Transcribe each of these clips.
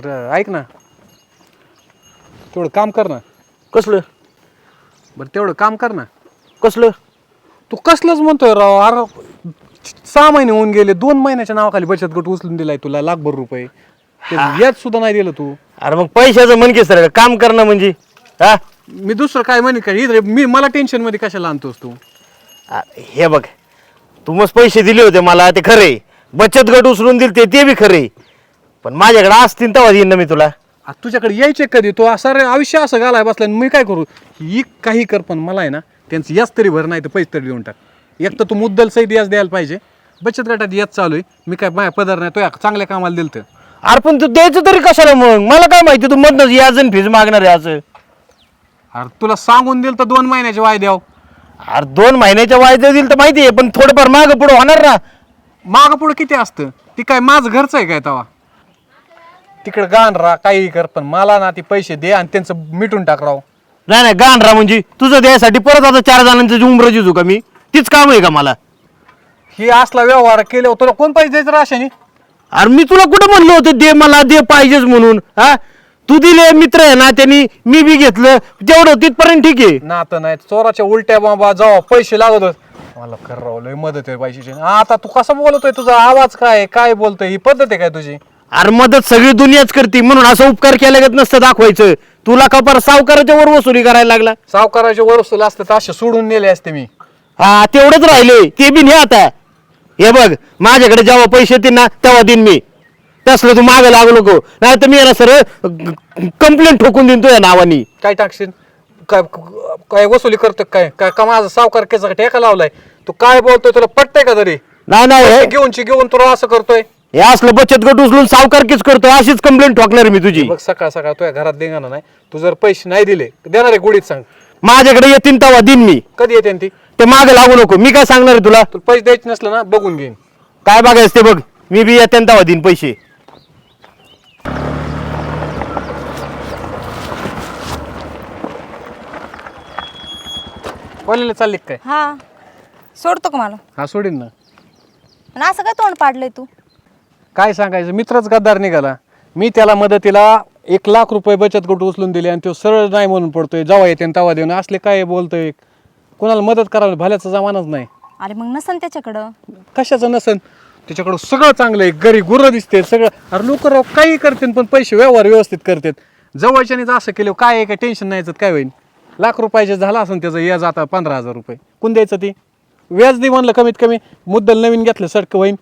बरं ऐक ना. तेवढं काम कर ना. कसलं? बरं तेवढं काम कर ना. कसलं? तू कसलंच म्हणतोय राव अरे सहा महिने होऊन गेले दोन महिन्याच्या नावाखाली बचत गट उचलून दिलाय तुला लाखभर रुपये. ते याच सुद्धा नाही दिलं तू. अरे मग पैशाचं म्हण की सर काम करणं म्हणजे. हा? मी दुसरं काय म्हणे काय इथं मी मला टेन्शनमध्ये कशाला आणतोस तू? आ, हे बघ तू मस्त पैसे दिले होते मला ते खरे बचत गट उचलून दिले ते बी खरे पण माझ्याकडे असतील तेव्हा देईन ना मी तुला. आ, तुझ्याकडे यायचे कधी? तो सारे आयुष्य असं घालाय बसला आणि मी काय करू? ही काही कर पण मला आहे ना त्यांचं याच तरी भर नाही तर पैसे तरी देऊन टाक. एक तर तू मुद्दल सहित याच द्यायला पाहिजे. बचत गटात याच चालू आहे. मी काय माझ्या पदार नाही तो या चांगल्या कामाला दिलं तर अरे पण तू द्यायचं तरी कशाला मग? मला काय माहिती तू मधनच याच फीज मागणार आहे असं. अरे तुला सांगून दिलं तर दोन महिन्याचे वायद्याव अरे दोन महिन्याच्या वायदे दिल तर माहिती आहे पण थोडंफार मागं पुढं होणार ना. मागं पुढं किती असतं? ती काय माझं घरचं आहे काय तवा तिकडे गाण राहा काही कर पण मला ना ती पैसे दे आणि त्यांचं मिटून टाक राव. नाही नाही गाण रा म्हणजे तुझं द्यायसाठी परत आता चार जणांचं उमरं जिजू का मी तीच काम आहे का मला? ही असला व्यवहार केल्यावर तुला कोण पैसे द्यायचं राशाने अरे मी तुला कुठं म्हणलं होतं दे मला दे पाहिजेच म्हणून हा? तू दिले मित्र आहे ना त्यांनी मी बी घेतलं तेवढं तिथपर्यंत ठीक आहे. नातं नाही चोराच्या उलट्या बाबा जावा पैसे लागत होत. मला खरं राव लय मदत आहे पैशाची आता तू कसं बोलतोय तुझा आवाज काय आहे? काय बोलतोय ही पद्धत आहे काय तुझी? अरे मदत सगळी दुनियाच करते म्हणून असं उपकार केल्यागत नसतं दाखवायचं. तुला कपार सावकाराच्या वर वसुली करायला लागला? सावकाराचे वरसूल असते तर असे सोडून नेले असते मी. हा तेवढंच राहिले. ते बी नाही आता. हे बघ माझ्याकडे जेव्हा पैसे येतील ना तेव्हा देईन मी. तसलं तू मागे लागू नको. नाही तर मी याला सरळ कंप्लेंट ठोकून देईन तुझ्या नावानी. काय टाकशील? काय काय वसुली करतोय काय? काय का माझा सावकार केचा टेका लावलाय? तू काय बोलतोय तुला पटतंय का तरी? नाही नाही हे- घेऊन तुला असं करतोय. हे असलं बचत गट उचलून सावकारकीच करतो अशीच कंप्लेंट ठोकणार मी तुझी. बघ सकाळ सकाळ तुझ्या घरात देणार नाही. तू जर पैसे नाही दिले देणार आहे गुढीत सांग. माझ्याकडे येतील तेव्हा देईन मी. कधी येते ती? ते मागे लागू नको मी काय सांगणार आहे तुला? तुला पैसे द्यायचे नसलं ना बघून घेईन. काय बघायचं ते बघ. मी बी येते तेव्हा देईन पैसे. कॉलेजला चालली का काय? हा. सोडतो का मला? हा सोडीन ना. पण असं काय तोंड पाडलंय तू? काय सांगायचं? मित्रच गद्दार निघाला. मी त्याला मदतीला एक लाख रुपये बचत गट उचलून दिले आणि तो सरळ नाही म्हणून पडतोय. जेव्हा येते आणि तेव्हा देऊन असले काय बोलतोय? कोणाला मदत करावी? भल्याचा जमानाच नाही. अरे मग नसन त्याच्याकडं? कशाचं नसन? त्याच्याकडं सगळं चांगलं आहे. घरी गुरं दिसते. सगळं अरे लोक राव काही करतील पण पैसे व्यवहार व्यवस्थित करतात. जवळच्यानेच असं केलं काय आहे काय टेन्शन नाही याचं, काय होईल लाख रुपयाचे झाला असं त्याचं याज आता पंधरा हजार रुपये. कोण द्यायचं ती? व्याज दे म्हणलं कमीत कमी. मुद्दल नवीन घेतलं सडकं होईन.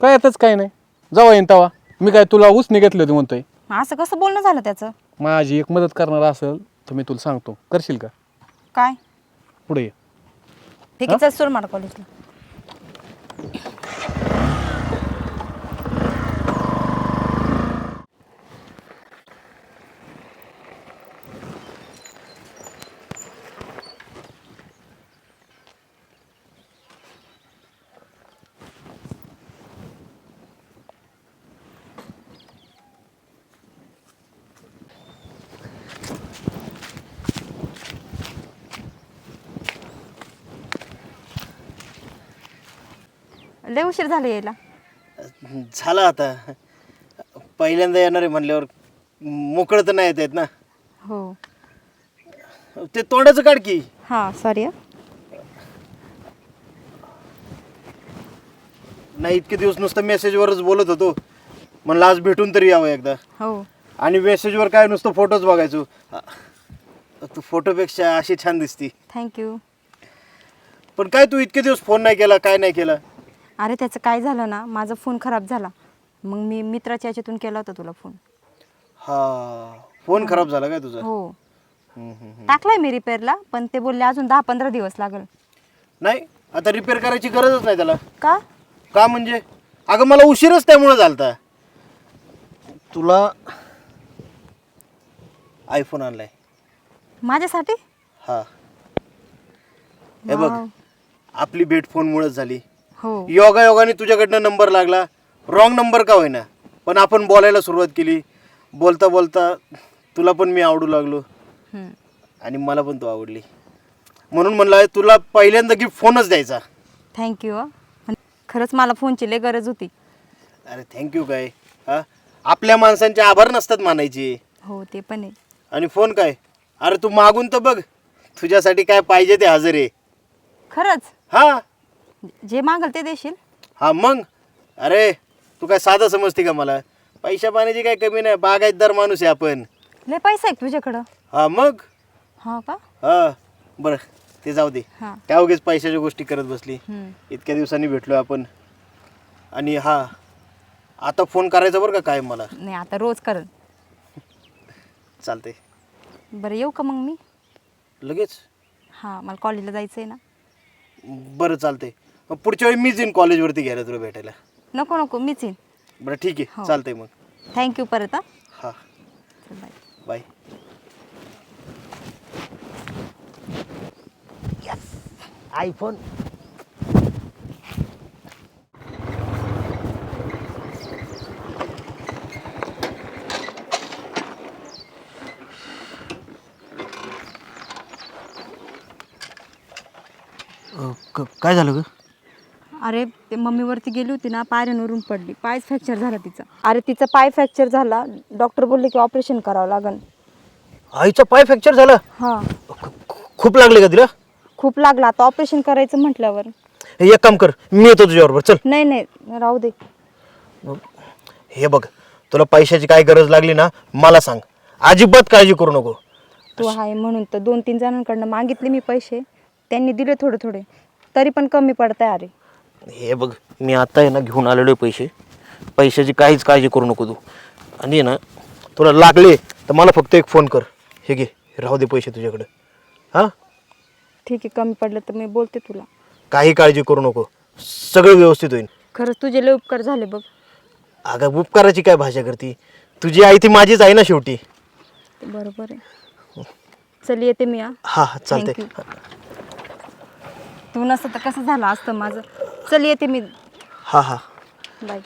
काय येतच काय नाही. जावा येईन तेव्हा मी काय तुला उसने घेतलं होते म्हणतोय? असं कसं बोलणं झालं त्याचं? माझी एक मदत करणार असेल तर मी तुला सांगतो. करशील का? काय? पुढे ये. ठीक आहे चल सोड मला कॉलेजला लय उशीर झाला यायला. झालं आता. पहिल्यांदा येणार आहे म्हणल्यावर मोकळं तर नाही येत आहेत ना? हो. ते तोंडाचं काढ की. हां सॉरी नाही इतके दिवस नुसतं मेसेजवरच बोलत होतो. म्हणलं आज भेटून तरी यावं एकदा. हो. आणि मेसेजवर काय नुसतं फोटोच बघायचो. अ, तू फोटोपेक्षा अशी छान दिसती. थँक्यू पण काय तू इतके दिवस फोन नाही केला काय नाही केला? अरे त्याचं काय झालं ना? माझा फोन खराब झाला. मग मी मित्राच्या याच्यातून केला होता तुला फोन. हा. फोन खराब झाला काय तुझा? हो. हम्म, हम्म, हम्म. टाकलाय मी रिपेअरला पण ते बोलले अजून दहा पंधरा दिवस लागेल. नाही आता रिपेअर करायची गरजच नाही त्याला. का? का म्हणजे? अगं मला उशीरच त्यामुळे झालता. तुला आयफोन आणलाय. माझ्यासाठी? हा. हे बघ वाव. आपली भेट फोनमुळेच झाली. हो. योगा योगाने तुझ्याकडनं नंबर लागला. रॉंग नंबर का होईना. पण आपण बोलायला सुरुवात केली. बोलता बोलता तुला पण मी आवडू लागलो. हम्म. आणि मला पण तू आवडली. म्हणून म्हणलं तुला पहिल्यांदा गिफ्ट फोनच द्यायचा. थँक्यू पण खरंच मला फोनची लय गरज होती. अरे थँक्यू काय हा? आपल्या माणसांचे आभार नसतात मानायचे. हो ते पण आहे. आणि फोन काय? अरे तू मागून तर बघ. तुझ्यासाठी काय पाहिजे ते हजर आहे. खरंच? हा. जे मागल ते देशील. हा मग? अरे तू काय साधं समजते का मला? पैशा पाण्याची काय कमी नाही बागायतदार माणूस आहे आपण. लय पैसा आहे का तुझ्याकडं. हा मग? हा का? हा बरं ते जाऊ दे. हा. त्या उगेच पैशाच्या गोष्टी करत बसली. हम्म. इतक्या दिवसांनी भेटलो आपण. आणि हा आता फोन करायचा बरं का काय मला? नाही आता रोज करल. चालते बरं येऊ का मग मी? लगेच? हां मला कॉलेजला जायचं आहे ना. बरं चालते मग पुढच्या वेळी मीच येईन कॉलेजवरती घ्यायला तुला भेटायला. नको नको मीच येईन. बरं ठीक आहे. हो. चालतंय मग. थँक्यू परत हा. हा. चल बाय बाय आयफोन काय झालं ग? अरे ते मम्मीवरती गेली होती ना पायऱ्यांवरून पडली. पायच फ्रॅक्चर झाला तिचा. अरे तिचा पाय फ्रॅक्चर झाला. डॉक्टर बोलले की ऑपरेशन करावं लागन. आईचा पाय फ्रॅक्चर झाला? हां. खूप लागले का तिला? खूप लागला. आता ऑपरेशन करायचं म्हटल्यावर. एक काम कर मी येतो तुझ्याबरोबर. चल. नाही नाही राहू दे. हे बघ तुला पैशाची काय गरज लागली ना मला सांग. अजिबात काळजी करू नको. तू आहे म्हणून तर दोन तीन जणांकडनं मागितले मी पैसे. त्यांनी दिले थोडे थोडे तरी पण कमी पडत आहे अरे. हे बघ मी आता आहे ना घेऊन आलेलो आहे पैसे. पैशाची काहीच काळजी करू नको तू. आणि आहे ना तुला लागले तर मला फक्त एक फोन कर. हे घे राहू दे पैसे तुझ्याकडे. हां? ठीक आहे कमी पडलं तर मी बोलते तुला. काही काळजी करू नको. सगळं व्यवस्थित होईल खरंच तुझे लय उपकार झाले बघ. अगं उपकाराची काय भाषा करती? तुझी आई ती माझीच आहे ना शेवटी. ते बरोबर आहे. चल येते मी हा. हा हा Thank तू नसतं तर कसं झालं असतं माझं? चल येते मी. हा हा. बाय.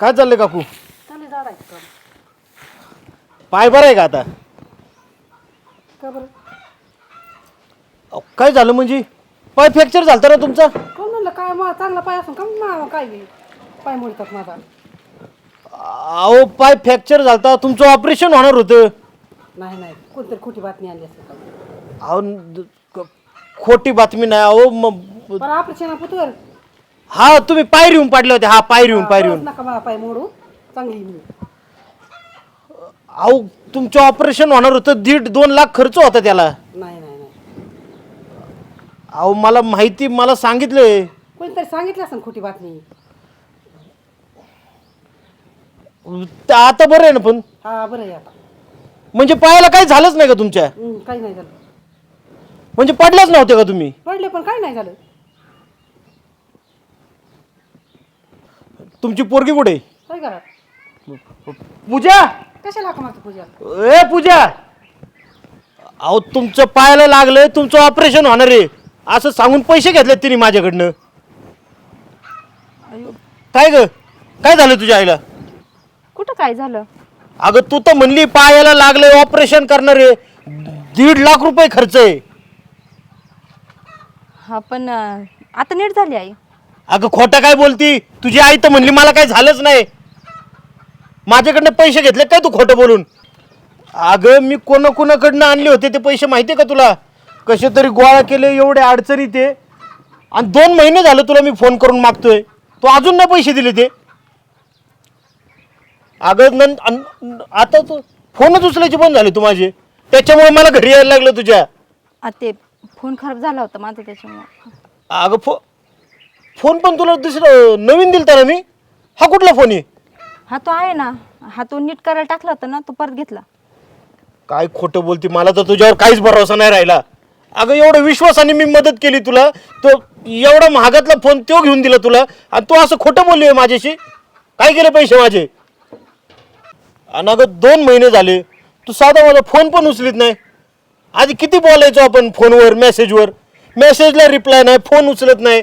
काय चाललंय काकू? पाय बरं आहे का आता? अहो, काय झालं म्हणजे? पाय फ्रॅक्चर झालता ना तुमचा? कोण म्हणलं? काय मग चांगला पाय असून का काय बी पाय मोडतात माझा. अहो पाय फ्रॅक्चर झालता. तुमचं ऑपरेशन होणार होतं. नाही नाही. कोणतरी खोटी बातमी आणली असते का? अहो न- क- खोटी बातमी नाही. अहो बरं ऑपरेशन पुतवर हा तुम्ही पायरी येऊन पाडले होते. हा पायरी येऊन पायरी येऊन नका मला पाय मोडू. चांगली मी. अहो तुमचं ऑपरेशन होणार होतं. दीड दोन लाख खर्च होता त्याला. नाही नाही नाही. अहो मला माहिती मला सांगितलंय. कोणतरी सांगितलं असं खोटी बातमी? त- आता बरं आहे ना पण? हा बरं आहे आता. म्हणजे पायाला काही झालंच नाही का तुमच्या? काही नाही झालं. म्हणजे पडल्याच नव्हते का तुम्ही? पडले पण काही नाही झालं. तुमची पोरगी कुठे? पूजा! कशाला हाका पूजा? ए पूजा! अहो तुमचं पायाला लागलंय तुमचं ऑपरेशन होणार आहे. असं सांगून पैसे घेतलेत तिने माझ्याकडनं. काय ग? काय झालं तुझ्या आईला? कुठं काय झालं? अगं तू तर म्हणली पायाला लागलंय ऑपरेशन करणार आहे. दीड लाख रुपये खर्च आहे. हा पण अं, आता नीट झाली आई. अगं खोटं काय बोलती? तुझी आई तर म्हणली मला काही झालंच नाही. माझ्याकडनं पैसे घेतले काय तू खोटं बोलून? अगं मी कोणा कोणाकडनं आणले होते ते पैसे माहिती आहे का तुला? कसे तरी गोळा केले एवढे अडचणी ते आणि दोन महिने झालं तुला मी फोन करून मागतोय. तू अजून नाही पैसे दिले ते. अगं नं अन- आता तू फोनच उचलायचे बंद झाले तू माझे. त्याच्यामुळे मला घरी यायला लागलं तुझ्या. आ, ते फोन खराब झाला होता माझा त्याच्यामुळे. अगं फो फोन पण तुला दुसरं नवीन दिलता ना मी? हा कुठला फोन आहे? हा तो आहे ना. हा तो नीट करायला टाकला होता ना तो परत घेतला. काय खोटं बोलती मला तर तुझ्यावर काहीच भरोसा नाही राहिला. अगं एवढं विश्वासाने मी मदत केली तुला तो एवढा महागातला फोन तो घेऊन दिला तुला आणि तू असं खोटं बोलली माझ्याशी? काय केले पैसे माझे? आणि अगं दोन महिने झाले तू साधा माझा फोन पण उचलीत नाही. आधी किती बोलायचो आपण फोनवर मेसेजवर मेसेजला रिप्लाय नाही फोन उचलत नाही.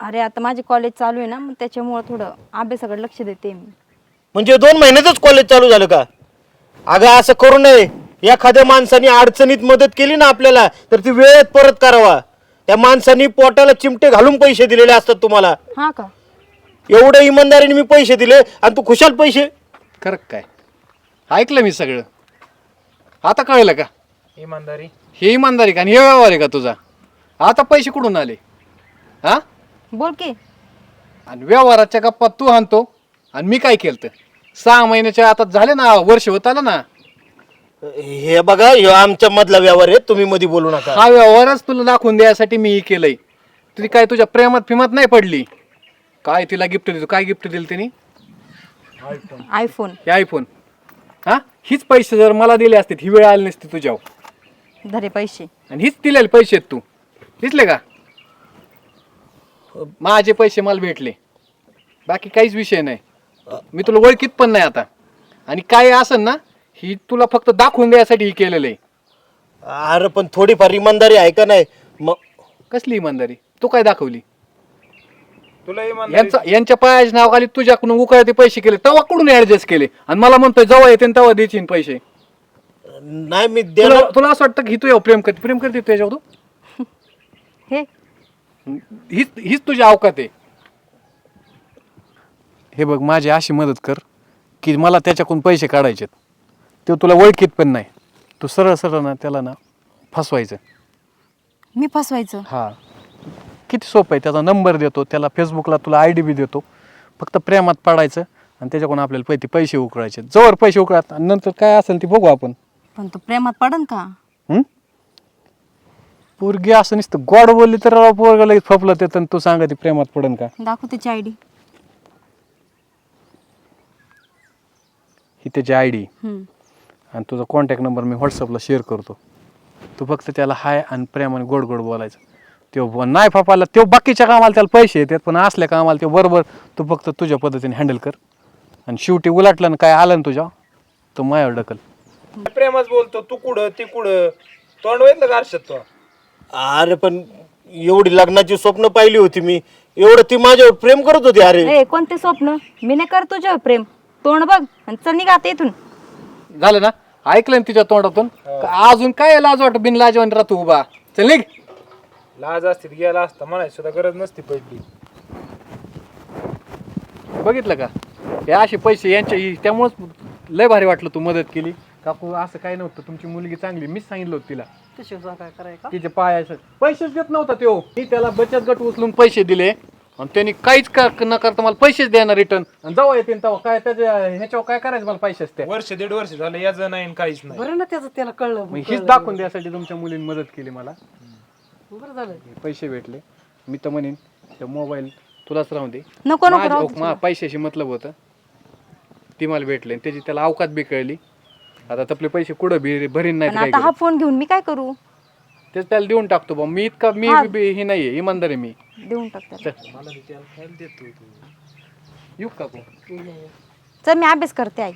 अरे आता माझे कॉलेज चालू आहे ना मग त्याच्यामुळं थोडं अभ्यासाकडे लक्ष देते मी. म्हणजे दोन महिन्यातच कॉलेज चालू झालं का? अगं असं करू नये. एखाद्या माणसाने अडचणीत मदत केली ना आपल्याला तर ती वेळेत परत करावा. त्या माणसाने पोटाला चिमटे घालून पैसे दिलेले असतात तुम्हाला. हा का? एवढ्या इमानदारीने मी पैसे दिले आणि तू खुशाल पैसे? खरं काय? ऐकलं मी सगळं. आता कळलं का? इमानदारी. हे इमानदारी का? आणि हे व्यवहार आहे का तुझा? आता पैसे कुठून आले? हा? बोल की. आणि व्यवहाराच्या गप्पा तू आणतो आणि मी काय केलं सहा महिन्याच्या आता झाले ना वर्ष होत आलं ना. हे बघा ह्यो आमच्या मधला व्यवहार आहे तुम्ही मध्ये बोलू नका. हा व्यवहारच तुला दाखवून द्यायसाठी मी हे केलंय. तुझी काय तुझ्या प्रेमात फिमात नाही पडली? काय तिला गिफ्ट देतो काय गिफ्ट दिलं तिने? आयफोन हे आयफोन हा? हीच पैसे जर मला दिले असते ही वेळ आली नसती तुझ्यावर. धरे पैसे. आणि हीच दिलेले पैसे आहेत तू. दिसले का? माझे पैसे मला भेटले. बाकी काहीच विषय नाही. मी तुला ओळखीत पण नाही आता. आणि काय असेल ना ही तुला फक्त दाखवून द्यायसाठी ही केलेलं आहे. अरे पण थोडीफार इमानदारी आहे का नाही? मग कसली इमानदारी? तू काय दाखवली? तुला यांचा यांच्या पायाच्या नावाखाली तुझ्याकडून उकळते पैसे केले तेव्हा कुठून ऍडजस्ट केले? आणि मला म्हणतोय जेव्हा येते तेव्हा द्यायची पैसे. नाही मी तुला देणार तुला असं वाटतं की तुझ्यावर प्रेम करते प्रेम करते तुझ्यावर तू? हे हीच हीच तुझी अवकात आहे. हे बघ माझी अशी मदत कर की मला त्याच्याकडून पैसे काढायचे ते तुला ओळखीत पण नाही. तू सरळ सरळ ना त्याला ना फसवायचं. मी फसवायचं? हा. किती सोपं आहे त्याचा नंबर देतो त्याला फेसबुकला तुला आय डी बी देतो. फक्त प्रेमात पाडायचं आणि त्याच्याकडून आपल्याला पैसे पैसे उकळायचे. जवळ पैसे उकळात आणि नंतर काय असेल ते बघू आपण. पण तू प्रेमात पडन का? पोरगी असं नुसतं गोड बोलली तर राव पोरगा लगेच फपलं ते तू सांगा ती प्रेमात पडन का? दाखव त्याची आय डी. ही त्याची आय डी. आणि तुझा कॉन्टॅक्ट नंबर मी व्हॉट्सअपला शेअर करतो. तू फक्त त्याला हाय आणि प्रेमाने गोड गोड बोलायचं. तो ब- नाही फापाला तो बाकीच्या कामाला त्याला पैसे येतात पण असल्या कामाला तो बरोबर तू फक्त तुझ्या पद्धतीने हँडल कर. आणि शेवटी उलटलं ना काय आलं ना तुझ्या तो मायावर ढकल. प्रेमाच बोलतो तू कुठं ती कुठं? तोंड वेधलं का आरशात तो? अरे पण एवढी लग्नाची स्वप्न पाहिली होती मी. एवढं ती माझ्यावर प्रेम करत होती अरे. ए कोणते स्वप्न? मी नाही कर तुझ्यावर प्रेम. तोंड बघ आणि चल निघा आता इथून. झालं ना? ऐकलं ना तिच्या तोंडातून? का अजून काय लाज वाटत बिन लाजवान राहतो उभा? चल निघ. लाज असतील गेला असता म्हणायची सुद्धा गरज नसती पडली. बघितलं का? हे असे पैसे यांच्या त्यामुळंच लय भारी वाटलं तू मदत केली. काकू असं काय नव्हतं. तुमची मुलगी चांगली मीच सांगितलं होतं तिला. काय करायचं तिचे पायाचं. पैसेच देत नव्हता तो मी त्याला बचत गट उचलून पैसे दिले. आणि त्यांनी काहीच कर- न करता मला पैसेच देणार रिटर्न आणि जेव्हा येतील तेव्हा. काय त्याच्या ह्याच्यावर काय करायचं मला पैसेच त्या? वर्ष दीड वर्ष झालं याचं नाही आणि काहीच नाही. बरं ना त्याचं त्याला कळलं. मग हीच दाखवून द्यासाठी तुमच्या मुलीने मदत केली मला. बरं झालं. पैसे भेटले. मी तर म्हणेन ते मोबाईल तुलाच राहून दे. नको नको माझ्या- राहू मा- पैशाशी मतलब होतं. ती मला भेटले आणि त्याची त्याला अवकात बी कळली. आता आपले पैसे कुठं भी भरीन नाही पण तर काय आता हा? फोन घेऊन मी काय करू? तेच त्याला देऊन टाकतो बा. मी इतका मी हा. बी- हे नाहीये इमानदार आहे मी. देऊन टाक त्याला. येऊ का चल मी अभ्यास करते आई.